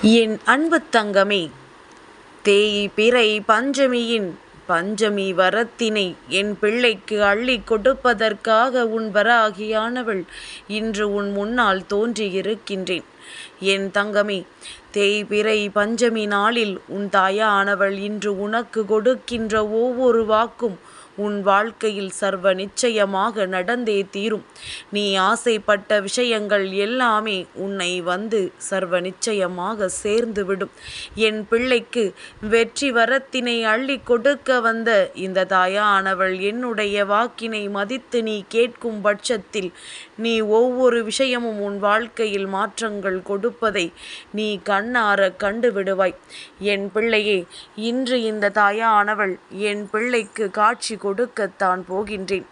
என் அன்பு தங்கமே தேய்பிறை பஞ்சமியின் பஞ்சமி வரத்தினை என் பிள்ளைக்கு அள்ளி கொடுப்பதற்காக உன் வராகியானவள் இன்று உன் முன்னால் தோன்றியிருக்கின்றேன். என் தங்கமே தேய்பிறை பஞ்சமி நாளில் உன் தாயானவள் இன்று உனக்கு கொடுக்கின்ற ஒவ்வொரு வாக்கும் உன் வாழ்க்கையில் சர்வ நிச்சயமாக நடந்தே தீரும். நீ ஆசைப்பட்ட விஷயங்கள் எல்லாமே உன்னை வந்து சர்வ நிச்சயமாக சேர்ந்துவிடும் என் பிள்ளைக்கு வெற்றி வரத்தினை அள்ளி கொடுக்க வந்த இந்த தாயானவள் என்னுடைய வாக்கினை மதித்து நீ கேட்கும் பட்சத்தில் நீ ஒவ்வொரு விஷயமும் உன் வாழ்க்கையில் மாற்றங்கள் கொடுப்பதை நீ கண்ணார கண்டு விடுவாய். என் பிள்ளையே இன்று இந்த தாயானவள் என் பிள்ளைக்கு காட்சி கொடுக்கத்தான் போகின்றேன்.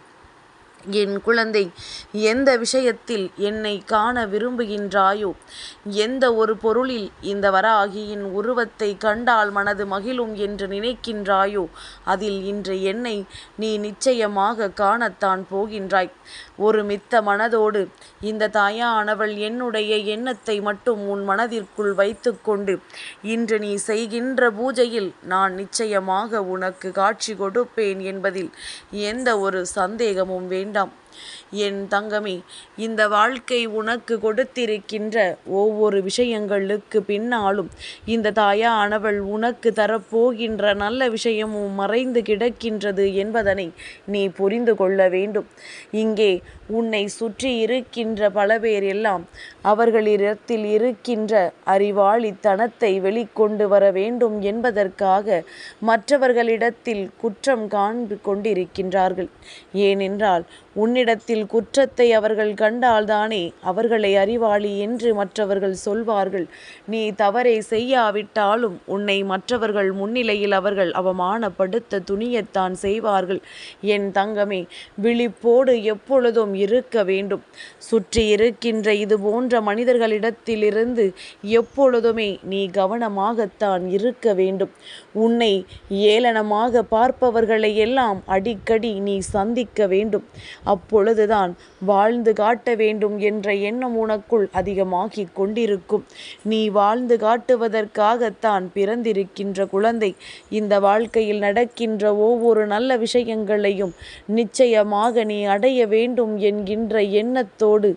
என் குழந்தை எந்த விஷயத்தில் என்னை காண விரும்புகின்றாயோ எந்த ஒரு பொருளில் இந்த வராகியின் உருவத்தை கண்டால் மனது மகிழும் என்று நினைக்கின்றாயோ அதில் இன்று என்னை நீ நிச்சயமாக காணத்தான் போகின்றாய். ஒரு மித்த மனதோடு இந்த தாயானவள் என்னுடைய எண்ணத்தை மட்டும் உன் மனதிற்குள் வைத்துக்கொண்டு இன்று நீ செய்கின்ற பூஜையில் நான் நிச்சயமாக உனக்கு காட்சி கொடுப்பேன் என்பதில் எந்த ஒரு சந்தேகமும் வேண்டாம். வேண்டாம் என் தங்கமே இந்த வாழ்க்கை உனக்கு கொடுத்திருக்கின்ற ஒவ்வொரு விஷயங்களுக்கு பின்னாலும் இந்த தாயானவள் உனக்கு தரப்போகின்ற நல்ல விஷயமும் மறைந்து கிடக்கின்றது என்பதனை நீ புரிந்து கொள்ள வேண்டும். இங்கே உன்னை சுற்றி இருக்கின்ற பல பேர் எல்லாம் அவர்களிடத்தில் இருக்கின்ற அறிவாளித்தனத்தை வெளிக்கொண்டு வர வேண்டும் என்பதற்காக மற்றவர்களிடத்தில் குற்றம் காண்பு கொண்டிருக்கின்றார்கள். ஏனென்றால் உன்னிடத்தில் குற்றத்தை அவர்கள் கண்டால்தானே அவர்களை அறிவாளி என்று மற்றவர்கள் சொல்வார்கள். நீ தவறை செய்யாவிட்டாலும் உன்னை மற்றவர்கள் முன்னிலையில் அவர்கள் அவமானப்படுத்த துணியத்தான் செய்வார்கள். என் தங்கமே விழிப்போடு எப்பொழுதும் இருக்க வேண்டும். சுற்றி இருக்கின்ற இது போன்ற மனிதர்களிடத்திலிருந்து எப்பொழுதுமே நீ கவனமாகத்தான் இருக்க வேண்டும். உன்னை ஏளனமாக பார்ப்பவர்களை எல்லாம் அடிக்கடி நீ சந்திக்க வேண்டும். அப்பொழுதுதான் வாழ்ந்து காட்ட வேண்டும் என்ற எண்ணம் உனக்குள் அதிகமாகிக் கொண்டிருக்கும். நீ வாழ்ந்து காட்டுவதற்காகத்தான் பிறந்திருக்கின்ற குழந்தை இந்த வாழ்க்கையில் நடக்கின்ற ஒவ்வொரு நல்ல விஷயங்களையும் நிச்சயமாக நீ அடைய வேண்டும் என்கின்ற எண்ணத்தோடு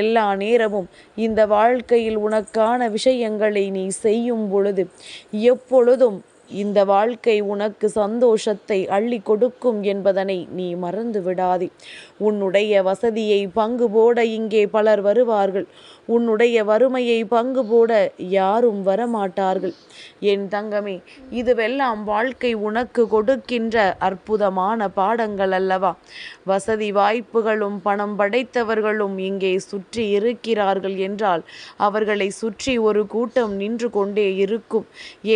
எல்லா நேரமும் இந்த வாழ்க்கையில் உனக்கான விஷயங்களை நீ செய்யும் பொழுது எப்பொழுதும் இந்த வாழ்க்கை உனக்கு சந்தோஷத்தை அள்ளி கொடுக்கும் என்பதனை நீ மறந்து விடாதே உன்னுடைய வசதியை பங்கு போட இங்கே பலர் வருவார்கள். உன்னுடைய வறுமையை பங்கு போட யாரும் வரமாட்டார்கள். என் தங்கமே இதுவெல்லாம் வாழ்க்கை உனக்கு கொடுக்கின்ற அற்புதமான பாடங்கள் அல்லவா? வசதி வாய்ப்புகளும் பணம் படைத்தவர்களும் இங்கே சுற்றி இருக்கிறார்கள் என்றால் அவர்களை சுற்றி ஒரு கூட்டம் நின்று கொண்டே இருக்கும்.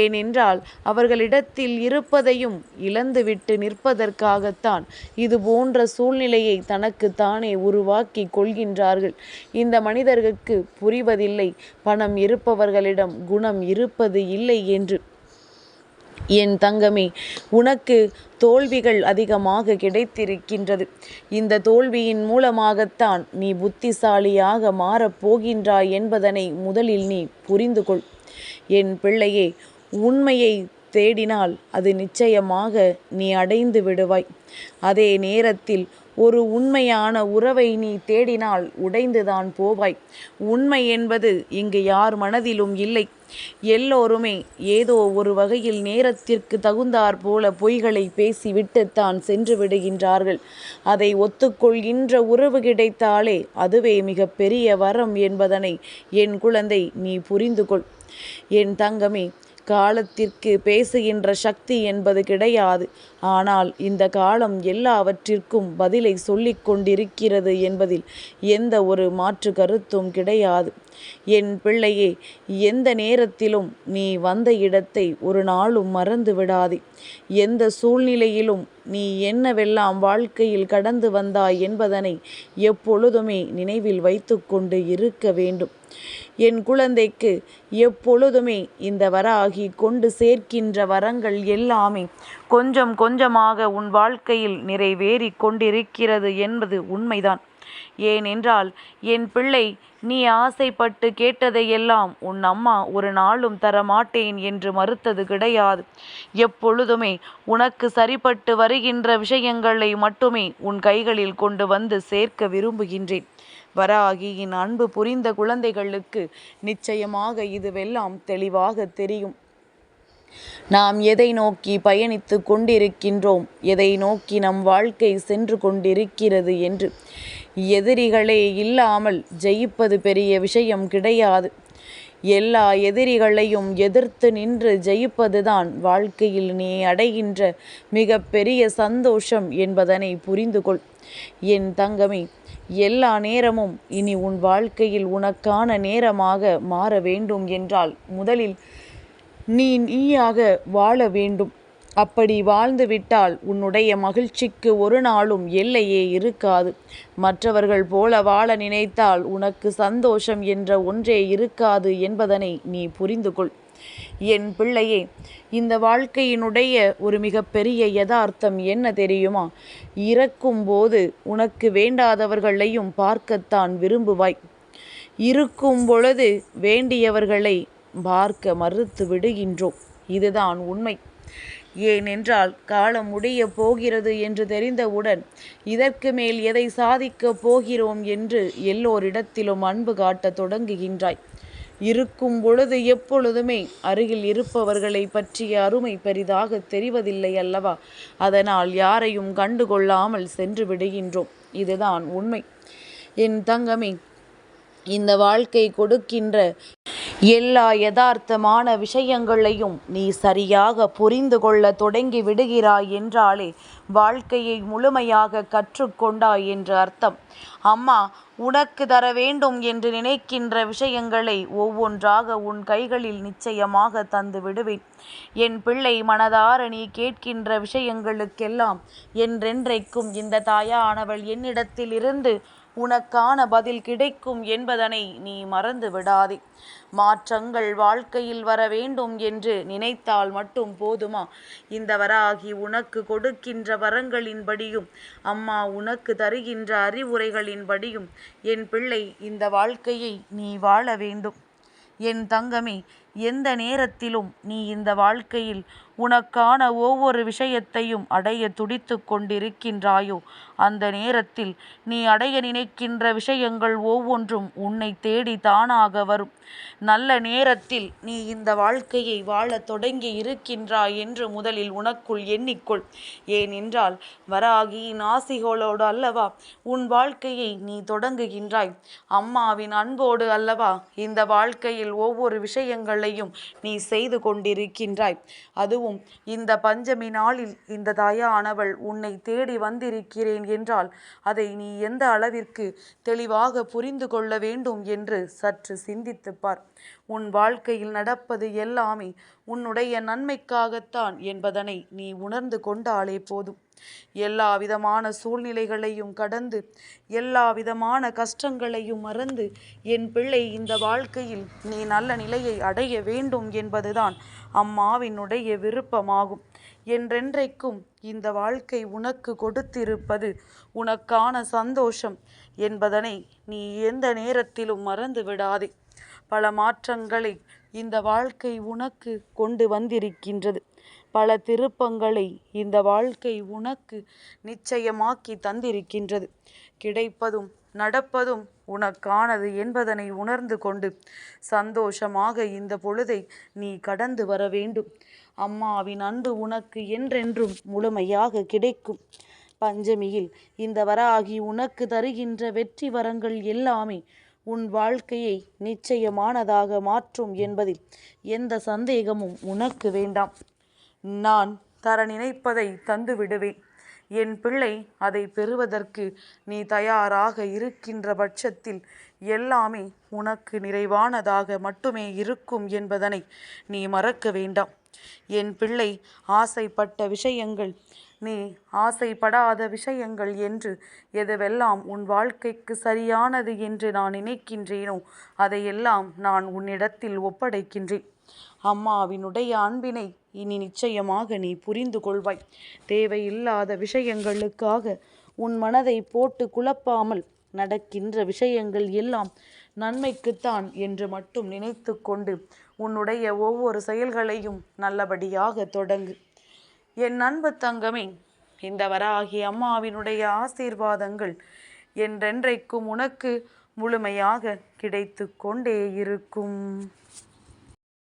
ஏனென்றால் அவர் அவர்களிடத்தில் இருப்பதையும் இழந்துவிட்டு நிற்பதற்காகத்தான் இது போன்ற சூழ்நிலையை தனக்கு தானே உருவாக்கி கொள்கின்றார்கள். இந்த மனிதர்களுக்கு புரிவதில்லை. பணம் இருப்பவர்களிடம் குணம் இருப்பது இல்லை என்று. என் தங்கமே உனக்கு தோல்விகள் அதிகமாக கிடைத்திருக்கின்றது. இந்த தோல்வியின் மூலமாகத்தான் நீ புத்திசாலியாக மாறப்போகின்றாய் என்பதனை முதலில் நீ புரிந்து கொள் என் பிள்ளையே உண்மையை தேடினால் அது நிச்சயமாக நீ அடைந்து விடுவாய். அதே நேரத்தில் ஒரு உண்மையான உறவை நீ தேடினால் உடைந்துதான் போவாய். உண்மை என்பது இங்கு யார் மனதிலும் இல்லை. எல்லோருமே ஏதோ ஒரு வகையில் நேரத்திற்கு தகுந்தாற் போல பொய்களை பேசிவிட்டுத்தான் சென்று விடுகின்றார்கள். அதை ஒத்துக்கொள்கின்ற உறவு கிடைத்தாலே அதுவே மிக பெரிய வரம் என்பதனை என் குழந்தை நீ புரிந்து கொள் என் தங்கமே காலத்திற்கு பேசுகின்ற சக்தி என்பது கிடையாது. ஆனால் இந்த காலம் எல்லாவற்றிற்கும் பதிலை சொல்லிக் கொண்டிருக்கிறது என்பதில் எந்த ஒரு மாற்று கருத்தும் கிடையாது. என் பிள்ளையே எந்த நேரத்திலும் நீ வந்த இடத்தை ஒரு நாளும் மறந்து விடாதே. எந்த சூழ்நிலையிலும் நீ என்னவெல்லாம் வாழ்க்கையில் கடந்து வந்தாய் என்பதனை எப்பொழுதுமே நினைவில் வைத்துக்கொண்டு இருக்க வேண்டும். என் குழந்தைக்கு எப்பொழுதுமே இந்த வராகி கொண்டு சேர்க்கின்ற வரங்கள் எல்லாமே கொஞ்சம் கொஞ்சமாக உன் வாழ்க்கையில் நிறைவேறி கொண்டிருக்கிறது என்பது உண்மைதான். ஏனென்றால் என் பிள்ளை நீ ஆசைப்பட்டு கேட்டதையெல்லாம் உன் அம்மா ஒரு நாளும் தரமாட்டேன் என்று மறுத்தது கிடையாது. எப்பொழுதுமே உனக்கு சரிப்பட்டு வருகின்ற விஷயங்களை மட்டுமே உன் கைகளில் கொண்டு வந்து சேர்க்க விரும்புகின்றேன். வராகியின் அன்பு புரிந்த குழந்தைகளுக்கு நிச்சயமாக இதுவெல்லாம் தெளிவாக தெரியும். நாம் எதை நோக்கி பயணித்து கொண்டிருக்கின்றோம்? எதை நோக்கி நம் வாழ்க்கை சென்று கொண்டிருக்கிறது என்று? எதிரிகளே இல்லாமல் ஜெயிப்பது பெரிய விஷயம் கிடையாது. எல்லா எதிரிகளையும் எதிர்த்து நின்று ஜெயிப்பதுதான் வாழ்க்கையில் நீ அடைகின்ற மிக பெரிய சந்தோஷம் என்பதனை புரிந்து கொள் என் தங்கமே எல்லா நேரமும் இனி உன் வாழ்க்கையில் உனக்கான நேரமாக மாற வேண்டும் என்றால் முதலில் நீ நீயாக வாழ வேண்டும். அப்படி வாழ்ந்துவிட்டால் உன்னுடைய மகிழ்ச்சிக்கு ஒரு நாளும் எல்லையே இருக்காது. மற்றவர்கள் போல வாழ நினைத்தால் உனக்கு சந்தோஷம் என்ற ஒன்றே இருக்காது என்பதனை நீ புரிந்து கொள் என் பிள்ளையே இந்த வாழ்க்கையினுடைய ஒரு மிகப்பெரிய யதார்த்தம் என்ன தெரியுமா? இறக்கும் போது உனக்கு வேண்டாதவர்களையும் பார்க்கத்தான் விரும்புவாய். இருக்கும் பொழுது வேண்டியவர்களை பார்க்க மறுத்து விடுகின்றோம். இதுதான் உண்மை. ஏனென்றால் காலம் முடியப் போகிறது என்று தெரிந்தவுடன் இதற்கு மேல் எதை சாதிக்கப் போகிறோம் என்று எல்லோரிடத்திலும் அன்பு காட்டத் தொடங்குகின்றாய். இருக்கும் பொழுது எப்பொழுதுமே அருகில் இருப்பவர்களை பற்றிய அருமை பெரிதாக தெரிவதில்லை அல்லவா? அதனால் யாரையும் கண்டுகொள்ளாமல் சென்று விடுகின்றோம். இதுதான் உண்மை. என் தங்கமே இந்த வாழ்க்கை கொடுக்கின்ற எல்லா யதார்த்தமான விஷயங்களையும் நீ சரியாக புரிந்து கொள்ள தொடங்கி விடுகிறாய் என்றாலே வாழ்க்கையை முழுமையாக கற்றுக்கொண்டாய் என்று அர்த்தம். அம்மா உனக்கு தர வேண்டும் என்று நினைக்கின்ற விஷயங்களை ஒவ்வொன்றாக உன் கைகளில் நிச்சயமாக தந்து விடுவேன். என் பிள்ளை மனதார நீ கேட்கின்ற விஷயங்களுக்கெல்லாம் என்றென்றைக்கும் இந்த தாயானவள் என்னிடத்தில் இருந்து உனக்கான பதில் கிடைக்கும் என்பதனை நீ மறந்து விடாதே. மாற்றங்கள் வாழ்க்கையில் வர வேண்டும் என்று நினைத்தால் மட்டும் போதுமா? இந்த வராகி உனக்கு கொடுக்கின்ற வரங்களின்படியும் அம்மா உனக்கு தருகின்ற அறிவுரைகளின்படியும் என் பிள்ளை இந்த வாழ்க்கையை நீ வாழ வேண்டும். என் தங்கமே எந்த நேரத்திலும் நீ இந்த வாழ்க்கையில் உனக்கான ஒவ்வொரு விஷயத்தையும் அடைய துடித்து கொண்டிருக்கின்றாயோ அந்த நேரத்தில் நீ அடைய நினைக்கின்ற விஷயங்கள் ஒவ்வொன்றும் உன்னை தேடி தானாக வரும். நல்ல நேரத்தில் நீ இந்த வாழ்க்கையை வாழத் தொடங்கி இருக்கின்றாய் என்று முதலில் உனக்குள் எண்ணிக்கொள். ஏனென்றால் வராகியின் ஆசிகளோடு அல்லவா உன் வாழ்க்கையை நீ தொடங்குகின்றாய். அம்மாவின் அன்போடு அல்லவா இந்த வாழ்க்கையில் ஒவ்வொரு விஷயங்களையும் நீ செய்து கொண்டிருக்கின்றாய். அதுவும் இந்த பஞ்சமி நாளில் இந்த தாயானவள் உன்னை தேடி வந்திருக்கிறேன் என்றால் அதை நீ எந்த அளவிற்கு தெளிவாக புரிந்து கொள்ள வேண்டும் என்று சற்று சிந்தித்துப்பார் உன் வாழ்க்கையில் நடப்பது எல்லாமே உன்னுடைய நன்மைக்காகத்தான் என்பதனை நீ உணர்ந்து கொண்டாலே போதும். எல்லா விதமான சூழ்நிலைகளையும் கடந்து எல்லா விதமான கஷ்டங்களையும் மறந்து என் பிள்ளை இந்த வாழ்க்கையில் நீ நல்ல நிலையை அடைய வேண்டும் என்பதுதான் அம்மாவினுடைய விருப்பமாகும். என்றென்றைக்கும் இந்த வாழ்க்கை உனக்கு கொடுத்திருப்பது உனக்கான சந்தோஷம் என்பதனை நீ எந்த நேரத்திலும் மறந்து விடாதே. பல மாற்றங்களை இந்த வாழ்க்கை உனக்கு கொண்டு வந்திருக்கின்றது. பல திருப்பங்களை இந்த வாழ்க்கை உனக்கு நிச்சயமாக்கி தந்திருக்கின்றது. கிடைப்பதும் நடப்பதும் உனக்கானது என்பதனை உணர்ந்து கொண்டு சந்தோஷமாக இந்த பொழுதை நீ கடந்து வர வேண்டும். அம்மாவின் அன்பு உனக்கு என்றென்றும் முழுமையாக கிடைக்கும். பஞ்சமியில் இந்த வராகி உனக்கு தருகின்ற வெற்றி வரங்கள் எல்லாமே உன் வாழ்க்கையை நிச்சயமானதாக மாற்றும் என்பதில் எந்த சந்தேகமும் உனக்கு வேண்டாம். நான் தர நினைப்பதை தந்து விடுவேன் என் பிள்ளை அதை பெறுவதற்கு நீ தயாராக இருக்கின்ற பட்சத்தில் எல்லாமே உனக்கு நிறைவானதாக மட்டுமே இருக்கும் என்பதனை நீ மறக்க வேண்டாம். என் பிள்ளை ஆசைப்பட்ட விஷயங்கள் நீ ஆசைப்படாத விஷயங்கள் என்று எதுவெல்லாம் உன் வாழ்க்கைக்கு சரியானது என்று நான் நினைக்கின்றேனோ அதையெல்லாம் நான் உன்னிடத்தில் ஒப்படைக்கின்றேன். அம்மாவினுடைய அன்பினை இனி நிச்சயமாக நீ புரிந்து கொள்வாய். தேவையில்லாத விஷயங்களுக்காக உன் மனதை போட்டு குழப்பாமல் நடக்கின்ற விஷயங்கள் எல்லாம் நன்மைக்குத்தான் என்று மட்டும் நினைத்து கொண்டு உன்னுடைய ஒவ்வொரு செயல்களையும் நல்லபடியாக தொடங்கு. என் அன்பு தங்கமே இந்த வராகி அம்மாவினுடைய ஆசீர்வாதங்கள் என்றென்றைக்கும் உனக்கு முழுமையாக கிடைத்து கொண்டே இருக்கும்.